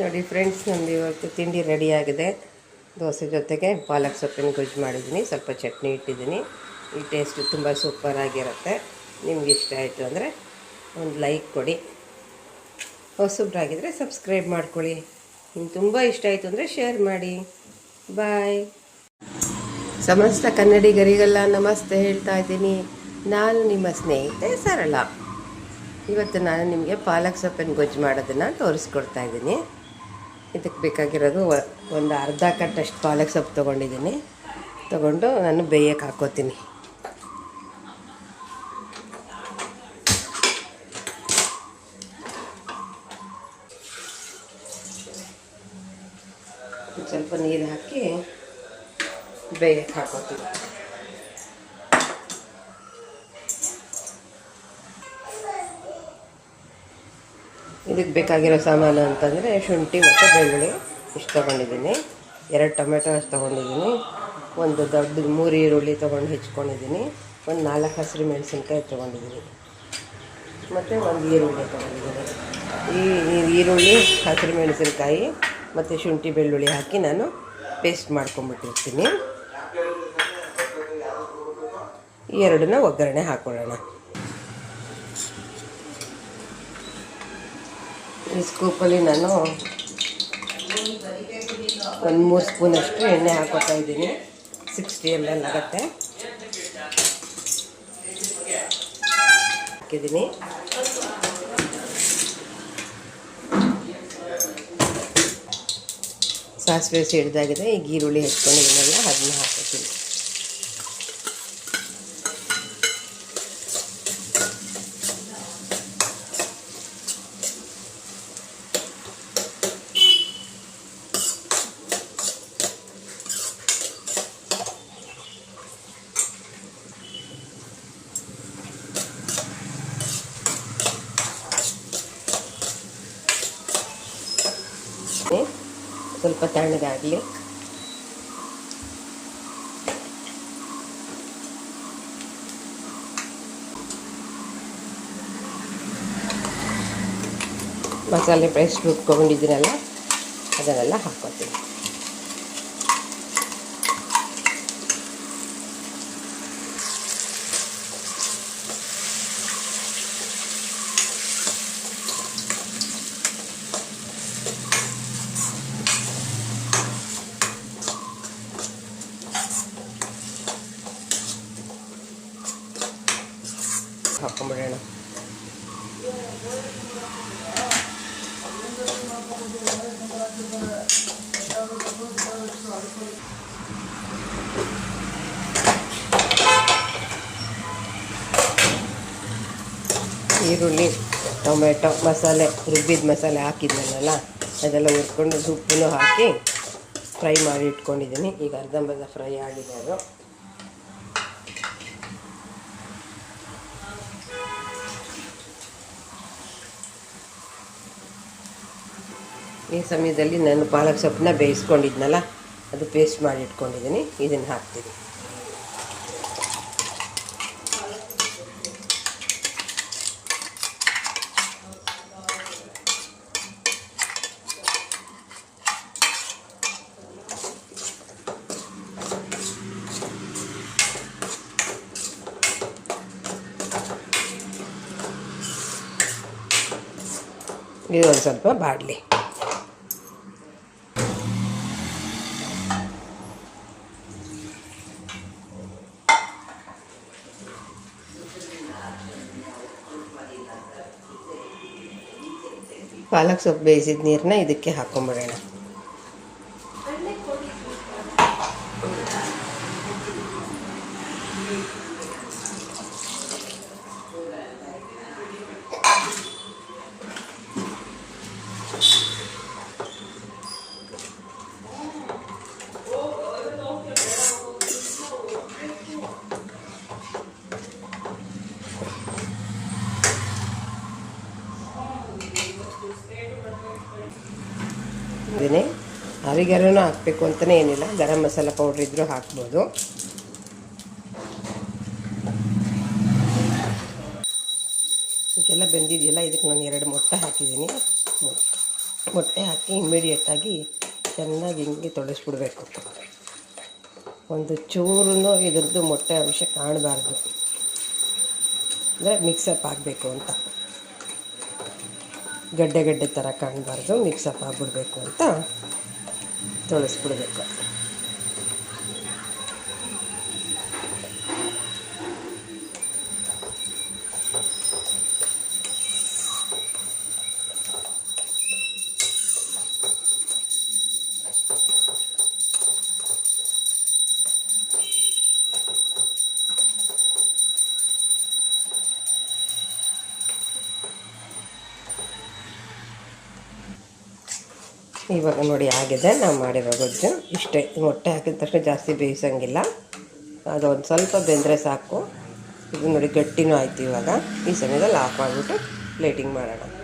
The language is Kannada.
ನೋಡಿ ಫ್ರೆಂಡ್ಸ್ ನಮ್ಮದು ಇವತ್ತು ತಿಂಡಿ ರೆಡಿಯಾಗಿದೆ ದೋಸೆ ಜೊತೆಗೆ ಪಾಲಕ್ ಸೊಪ್ಪಿನ ಗೊಜ್ಜು ಮಾಡಿದ್ದೀನಿ. ಸ್ವಲ್ಪ ಚಟ್ನಿ ಇಟ್ಟಿದ್ದೀನಿ. ಈ ಟೇಸ್ಟ್ ತುಂಬ ಸೂಪರಾಗಿರುತ್ತೆ ನಿಮ್ಗೆ ಇಷ್ಟ ಆಯಿತು ಅಂದರೆ ಒಂದು ಲೈಕ್ ಕೊಡಿ. ಹೊಸಬ್ರಾಗಿದ್ದರೆ ಸಬ್ಸ್ಕ್ರೈಬ್ ಮಾಡ್ಕೊಳ್ಳಿ. ನಿಮ್ಗೆ ತುಂಬ ಇಷ್ಟ ಆಯಿತು ಅಂದರೆ ಶೇರ್ ಮಾಡಿ. ಬಾಯ್ ಸಮಸ್ತ ಕನ್ನಡಿಗರಿಗೆಲ್ಲ ನಮಸ್ತೆ ಹೇಳ್ತಾ ಇದ್ದೀನಿ. ನಾನು ನಿಮ್ಮ ಸ್ನೇಹಿತೆ ಸರಳ. ಇವತ್ತು ನಾನು ನಿಮಗೆ ಪಾಲಕ್ ಸೊಪ್ಪಿನ ಗೊಜ್ಜು ಮಾಡೋದನ್ನು ತೋರಿಸ್ಕೊಡ್ತಾ ಇದ್ದೀನಿ. ಇದಕ್ಕೆ ಬೇಕಾಗಿರೋದು ಒಂದು ಅರ್ಧ ಕಟ್ಟಷ್ಟು ಪಾಲಕ್ ಸೊಪ್ಪು ತೊಗೊಂಡಿದ್ದೀನಿ. ತೊಗೊಂಡು ನಾನು ಬೇಯಕ್ಕೆ ಹಾಕೋತೀನಿ. ಸ್ವಲ್ಪ ನೀರು ಹಾಕಿ ಬೇಯಕ್ಕೆ ಹಾಕೋತೀನಿ. ಇದಕ್ಕೆ ಬೇಕಾಗಿರೋ ಸಾಮಾನು ಅಂತಂದರೆ ಶುಂಠಿ ಮತ್ತು ಬೆಳ್ಳುಳ್ಳಿ. ಇಷ್ಟು ತೊಗೊಂಡಿದ್ದೀನಿ. ಎರಡು ಟೊಮೆಟೊ ಅಷ್ಟು ತೊಗೊಂಡಿದ್ದೀನಿ. ಒಂದು ದೊಡ್ಡ ಮೂರು ಈರುಳ್ಳಿ ತೊಗೊಂಡು ಹೆಚ್ಕೊಂಡಿದ್ದೀನಿ. ಒಂದು ನಾಲ್ಕು ಹಸಿರು ಮೆಣಸಿನ್ಕಾಯಿ ತೊಗೊಂಡಿದ್ದೀನಿ. ಮತ್ತು ಒಂದು ಈರುಳ್ಳಿ ತೊಗೊಂಡಿದ್ದೀನಿ. ಈ ಈರುಳ್ಳಿ, ಹಸಿರು ಮೆಣಸಿನ್ಕಾಯಿ ಮತ್ತು ಶುಂಠಿ ಬೆಳ್ಳುಳ್ಳಿ ಹಾಕಿ ನಾನು ಪೇಸ್ಟ್ ಮಾಡ್ಕೊಂಬಿಟ್ಟಿರ್ತೀನಿ. ಈ ಎರಡನ್ನ ಒಗ್ಗರಣೆ ಹಾಕೊಳ್ಳೋಣ. ಈ ಸ್ಕೂಪಲ್ಲಿ ನಾನು ಒಂದು ಮೂರು ಸ್ಪೂನಷ್ಟು ಎಣ್ಣೆ ಹಾಕೋತಾ ಇದ್ದೀನಿ. ಸಿಕ್ಸ್ಟಿ ಎಂ ಎಲ್ ಆಗುತ್ತೆ. ಹಾಕಿದ್ದೀನಿ. ಸಾಸಿವೆ ಸಿಡ್ದಾಗಿದೆ. ಈಗ ಈರುಳ್ಳಿ ಹೆಚ್ಕೊಂಡಿದ್ದೀನಲ್ಲ ಅದನ್ನ ಹಾಕೋತೀನಿ ಸ್ವಲ್ಪ ತಣ್ಣಗಾಗಲಿ ಮಸಾಲೆ ಪೇಸ್ಟ್ ರುಬ್ಕೊಂಡಿದ್ದೀನಲ್ಲ ಅದನ್ನೆಲ್ಲ ಹಾಕ್ಕೊತೀನಿ ಹಾಕೊಂಬಿಡೋಣ. ಈರುಳ್ಳಿ ಟೊಮೆಟೊ ಮಸಾಲೆ, ರುಬ್ಬಿದ ಮಸಾಲೆ ಹಾಕಿದ್ನಲ್ಲ ಅದೆಲ್ಲ ಹುರ್ಕೊಂಡು ಉಪ್ಪನ್ನು ಹಾಕಿ ಫ್ರೈ ಮಾಡಿ ಇಟ್ಕೊಂಡಿದ್ದೀನಿ. ಈಗ ಅರ್ಧಂಬರ್ಧ ಫ್ರೈ ಆಗಿದೆ ಅದು ಈ ಸಮಯದಲ್ಲಿ ನಾನು ಪಾಲಕ್ ಸೊಪ್ಪನ್ನ ಬೇಯಿಸ್ಕೊಂಡಿದ್ನಲ್ಲ, ಅದು ಪೇಸ್ಟ್ ಮಾಡಿ ಇಟ್ಕೊಂಡಿದ್ದೀನಿ. ಇದನ್ನು ಹಾಕ್ತೀನಿ. ಇದು ಒಂದು ಸ್ವಲ್ಪ ಬಾಡಲಿ. ಪಾಲಕ್ ಸೊಪ್ಪು ಬೇಯಿಸಿದ ನೀರನ್ನ ಇದಕ್ಕೆ ಹಾಕೊಂಬಿಡೋಣ ಇದನ್ನೇ ಹರಿಗರನೂ ಹಾಕಬೇಕು ಅಂತಲೇ ಏನಿಲ್ಲ. ಗರಂ ಮಸಾಲ ಪೌಡ್ರ್ ಇದ್ದರೂ ಹಾಕ್ಬೋದು. ಇದೆಲ್ಲ ಬೆಂದಿದೆಯಲ್ಲ, ಇದಕ್ಕೆ ನಾನು ಎರಡು ಮೊಟ್ಟೆ ಹಾಕಿದ್ದೀನಿ. ಮೊಟ್ಟೆ ಮೊಟ್ಟೆ ಹಾಕಿ ಇಮ್ಮಿಡಿಯೇಟಾಗಿ ಚೆನ್ನಾಗಿ ಹಿಂಗೆ ತೊಳೆಸ್ಬಿಡ್ಬೇಕು ಒಂದು ಚೂರು ಇದ್ರದ್ದು ಮೊಟ್ಟೆ ಅಂಶ ಕಾಣಬಾರ್ದು. ಅಂದರೆ ಮಿಕ್ಸಪ್ ಆಗಬೇಕು ಅಂತ. ಗಡ್ಡೆ ಗಡ್ಡೆ ಥರ ಕಾಣಬಾರ್ದು ಮಿಕ್ಸಪ್ ಆಗಿಬಿಡ್ಬೇಕು ಅಂತ ತೊಳೆಸ್ಬಿಡ್ಬೇಕು. ಇವಾಗ ನೋಡಿ ಆಗಿದೆ, ನಾವು ಮಾಡಿರೋ ಗೊಜ್ಜು. ಇಷ್ಟೇ, ಮೊಟ್ಟೆ ಹಾಕಿದ ತಕ್ಷಣ ಜಾಸ್ತಿ ಬೇಯಿಸೋಂಗಿಲ್ಲ. ಅದು ಒಂದು ಸ್ವಲ್ಪ ಬೆಂದರೆ ಸಾಕು. ಇದು ನೋಡಿ ಗಟ್ಟಿನೂ ಆಯ್ತು ಇವಾಗ. ಈ ಸಮಯದಲ್ಲಿ ಆಫ್ ಮಾಡಿಬಿಟ್ಟು ಪ್ಲೇಟಿಂಗ್ ಮಾಡೋಣ.